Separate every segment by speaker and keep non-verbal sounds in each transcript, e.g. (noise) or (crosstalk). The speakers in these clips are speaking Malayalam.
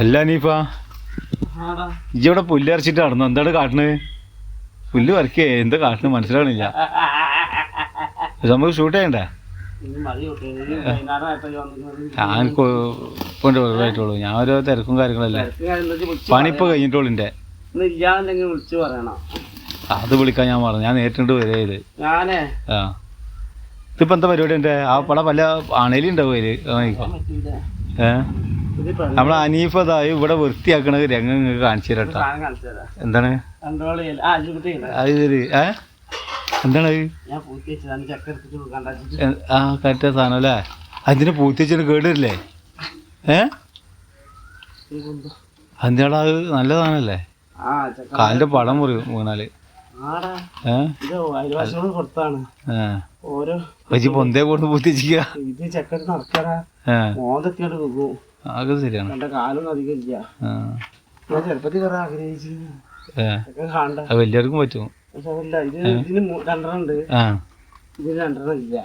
Speaker 1: അല്ല നീഫ.
Speaker 2: ആടാ.
Speaker 1: ഇജ്ജ് പുല്ല് അരച്ചിട്ട് നടന്നു? എന്താണ് കാട്ടണ്? പുല്ല് വരക്കേ എന്താ കാട്ടണ് മനസ്സിലാവണില്ല. നമുക്ക് ഷൂട്ട് ചെയ്യണ്ടേ? ഞാൻ കൊണ്ട് വെറുതായിട്ടുള്ളൂ ഞാൻ ഓരോ തിരക്കും കാര്യങ്ങളല്ലേ. പണിപ്പോ കഴിഞ്ഞിട്ടുള്ളൂ എന്റെ അത് വിളിക്കാൻ ഞാൻ പറഞ്ഞു. ഞാൻ നേരിട്ടുണ്ട് വരെ ഇത് ഇതിപ്പോ എന്താ പരിപാടി എന്റെ ആ പട ഉണ്ടാവും അതിൽ
Speaker 2: പറ്റൂല. അനീഫ്
Speaker 1: നമ്മളെ അനീഫതായി ഇവിടെ വൃത്തിയാക്കണ രംഗം നിങ്ങൾക്ക് കാണിച്ചു തരട്ടാ എന്താണ്? അത് ശരി. ഏ? എന്താണ് ആ കറക്റ്റ് സാധനം അല്ലേ? അതിന് പൂത്തിച്ചിന് കേടില്ലേ? ഏ? അതിന്റെ അത് നല്ല സാധനല്ലേ? കാലിന്റെ പടം മുറിയും മൂന്നാൽ.
Speaker 2: ആടാ.
Speaker 1: ഏ?
Speaker 2: ഇത് അയൽവാസികളോട് കൊടുത്താണ്.
Speaker 1: ഏ
Speaker 2: ഓരോ
Speaker 1: പക്ഷെ പൊന്തേ കൊണ്ട് പൂത്തിച്ചിക്ക
Speaker 2: ഇത് നടക്കടാ
Speaker 1: ഏ
Speaker 2: മോന്തെത്തിയോണ്ട് പോകും
Speaker 1: അത് ശരിയാണ്.
Speaker 2: എന്റെ കാലൊന്നും അധികം ഇല്ല.
Speaker 1: ആ.
Speaker 2: ഞാൻ ചെറുപ്പത്തിൽ കുറെ ആഗ്രഹിച്ചു. ചക്ക കാണണ്ട.
Speaker 1: അത് വലിയവർക്കും പറ്റും.
Speaker 2: പക്ഷെ ഇത് ഇതിന് രണ്ടെണ്ണം ഉണ്ട് ഇതിന് രണ്ടെണ്ണം ഇല്ല.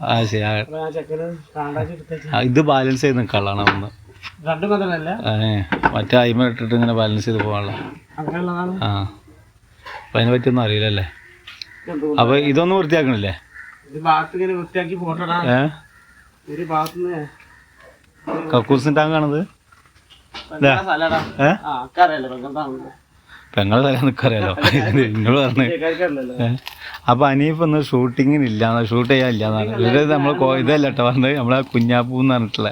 Speaker 1: ആ ശരി. ഇത് ബാലൻസ് ചെയ്ത് നിൽക്കാനുള്ളതാണ് ഒന്ന്
Speaker 2: രണ്ടും
Speaker 1: മറ്റേ അയിമ ഇട്ടിട്ട് ഇങ്ങനെ ബാലൻസ് ചെയ്ത് പോകാനുള്ള.
Speaker 2: അപ്പൊ
Speaker 1: ആ. അപ്പം അതിനെ പറ്റിയൊന്നും അറിയില്ലല്ലേ?
Speaker 2: അപ്പോൾ
Speaker 1: അപ്പൊ ഇതൊന്നും വൃത്തിയാക്കണില്ലേ? കക്കൂസിന്റെ ടാങ്കാണത് പെങ്ങളെ തല നിൽക്കറിയാലോ നിങ്ങൾ പറഞ്ഞു? അപ്പൊ അനീഫ് ഒന്ന് ഷൂട്ടിങ്ങിന് ഇല്ലാന്ന് ഷൂട്ട് ചെയ്യാൻ ഇല്ലാന്ന് ഇത് നമ്മൾ ഇതല്ല കേട്ടോ പറഞ്ഞത്. നമ്മളെ കുഞ്ഞാപ്പൂ എന്ന് പറഞ്ഞിട്ടുള്ള.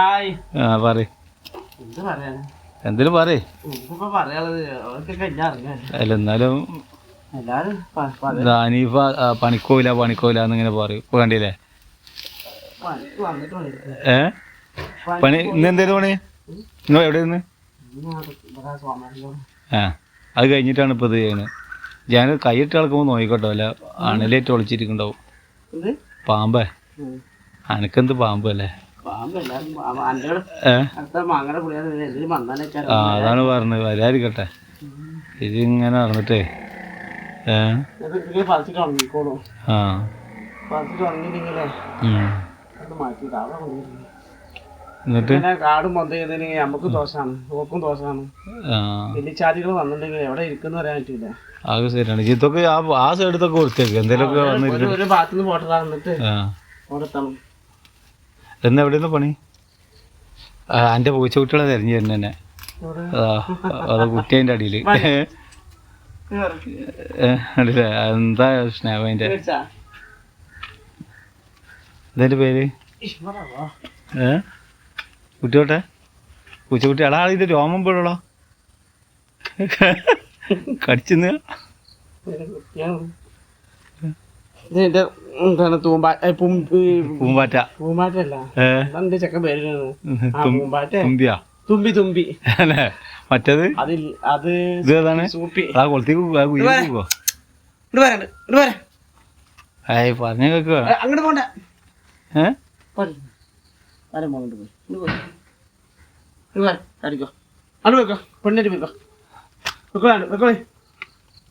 Speaker 2: എന്തിനും
Speaker 1: ആ പറ
Speaker 2: എന്ത് പറയാന്?
Speaker 1: എന്തേലും പറയേ? അല്ല എന്നാലും ആ, പണിക്കോയില്ല പണിക്കോയില്ല എന്നിങ്ങനെ പറയും. ഇപ്പൊ കണ്ടില്ലേ. ഏ? പണി ഇന്ന് എന്തേലും പണി? നിങ്ങൾ എവിടെ നിന്ന് ആ അത് കഴിഞ്ഞിട്ടാണ് ഇപ്പൊ ഇത് ചെയ്യുന്നത്. ഞാൻ കൈയിട്ട് കിടക്കുമ്പോൾ നോക്കിക്കോട്ടോ അല്ല അണലേറ്റ് ഒളിച്ചിരിക്കുന്നുണ്ടാവും.
Speaker 2: ഇത്
Speaker 1: പാമ്പേ. അനക്കെന്ത് പാമ്പ് അല്ലേ? അതാണ് പറഞ്ഞത്. വരാതിരിക്കട്ടെ. ഇതിങ്ങനെ നടന്നിട്ടേ. എന്നിട്ട്?
Speaker 2: കാടും നമുക്ക് ദോഷമാണ് ഓർക്കും ദോഷമാണ്
Speaker 1: ആ.
Speaker 2: വെല്ലിച്ചാതികൾ വന്നിട്ടുണ്ടെങ്കിൽ എവിടെ ഇരിക്കുന്നു പറയാൻ പറ്റൂല.
Speaker 1: അത് ശരിയാണ്. ഇതൊക്കെ ആ ആ സൈഡത്തൊക്കെ വൃത്തിയാക്കി എന്തെങ്കിലുമൊക്കെ
Speaker 2: ഒരു-
Speaker 1: വന്നിട്ട്
Speaker 2: ഒരു ഭാഗത്തുനിന്ന് പോട്ടതാ എന്നിട്ട്
Speaker 1: ആ.
Speaker 2: അവിടെ എത്തണം
Speaker 1: എന്ന് എവിടെയാണ് പണി? ആ എന്റെ പൂച്ചക്കുട്ടികളെ തിരഞ്ഞു തന്നെ അതാ കുട്ടി അതിന്റെ അടിയിൽ കണ്ടില്ലേ എന്താ
Speaker 2: മേടിച്ചാ?
Speaker 1: ഇതിന്റെ പേര്. ഏ? കുട്ടിയോട്ടെ? പൂച്ചക്കുട്ടി എടാ ഇത് രോമം പോലുള്ള? കടിച്ചെന്ന്?
Speaker 2: പൂമ്പാറ്റ. ഇതിന്റെ
Speaker 1: പൂമ്പാറ്റ.
Speaker 2: പൂമ്പാറ്റ തുമ്പി തുമ്പി.
Speaker 1: മറ്റേത്?
Speaker 2: അതിൽ അത്
Speaker 1: ഇതാണ്
Speaker 2: സൂപ്പി.
Speaker 1: ആ കൊളത്തേക്ക്
Speaker 2: ഇങ്ങോട്ട് വരണ്ട് ഇങ്ങോട്ട് വരാ.
Speaker 1: ഏയ് പറഞ്ഞു കേക്കുക
Speaker 2: ഏ, അങ്ങോട്ട് പോണ്ട.
Speaker 1: ഏ?
Speaker 2: പോരെ. ആരും പോകണ്ട പോയി? ഇങ്ങോട്ട് പോ ഇങ്ങോട്ട് വരാ അടിക്കോ. അങ്ങോട്ട് പോയിക്കോ പെണ്ണിട്ട് പോയിക്കോ വെക്കോ വെക്കോളി.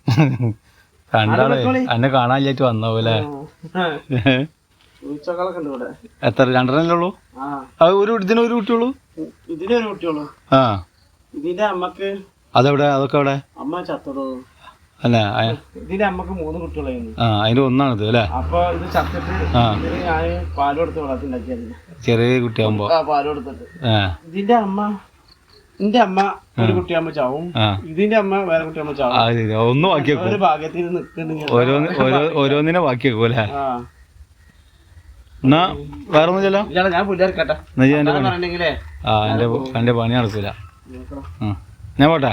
Speaker 2: (laughs)
Speaker 1: കണ്ടാളെ. എന്നെ കാണാനില്ലായിട്ട് വന്നോ പോലെ
Speaker 2: ഉച്ചകളൊക്കെ ഉണ്ട്
Speaker 1: എത്ര രണ്ടെണ്ണല്ലേ ഉള്ളൂ? ഒരു ഇതിന് ഒരു കുട്ടിയുള്ളൂ?
Speaker 2: ഇതിനൊരു കുട്ടിയുള്ളൂ.
Speaker 1: ആ.
Speaker 2: ഇതിന്റെ അമ്മയ്ക്ക്
Speaker 1: അതെവിടെ? അതൊക്കെ അവിടെ
Speaker 2: അമ്മ ചത്തോളൂ
Speaker 1: അല്ല?
Speaker 2: ഇതിന്റെ അമ്മയ്ക്ക് മൂന്ന് കുട്ടികളായിരുന്നു.
Speaker 1: ആ അതിന്റെ ഒന്നാണിത് അല്ലേ?
Speaker 2: അപ്പൊ ഇത് ചത്തിട്ട് ഞാൻ പാലെടുത്ത് വളർത്തിണ്ടാക്കിയായിരുന്നു.
Speaker 1: ചെറിയ കുട്ടിയാകുമ്പോ
Speaker 2: ആ
Speaker 1: പാൽ
Speaker 2: ഇതിന്റെ അമ്മ എന്റെ അമ്മ ഒരു കുട്ടിയാകുമ്പോ ചാവും. ഇതിന്റെ അമ്മ വേറെ കുട്ടിയാകുമ്പോ ചാവും.
Speaker 1: ഒന്നും ഒന്ന് ബാക്കി വെക്കും.
Speaker 2: ഒരു നിൽക്കുന്നുണ്ടെങ്കിൽ
Speaker 1: ഓരോന്നിനെ ബാക്കിയാക്കും അല്ലേ?
Speaker 2: ആ.
Speaker 1: എന്നാ വേറെ ഒന്നും ചെല്ലാം
Speaker 2: ഞാൻ
Speaker 1: എന്നാ പണി. ആ എന്റെ എന്റെ പണി നടക്കൂല. ഞാൻ പോട്ടെ?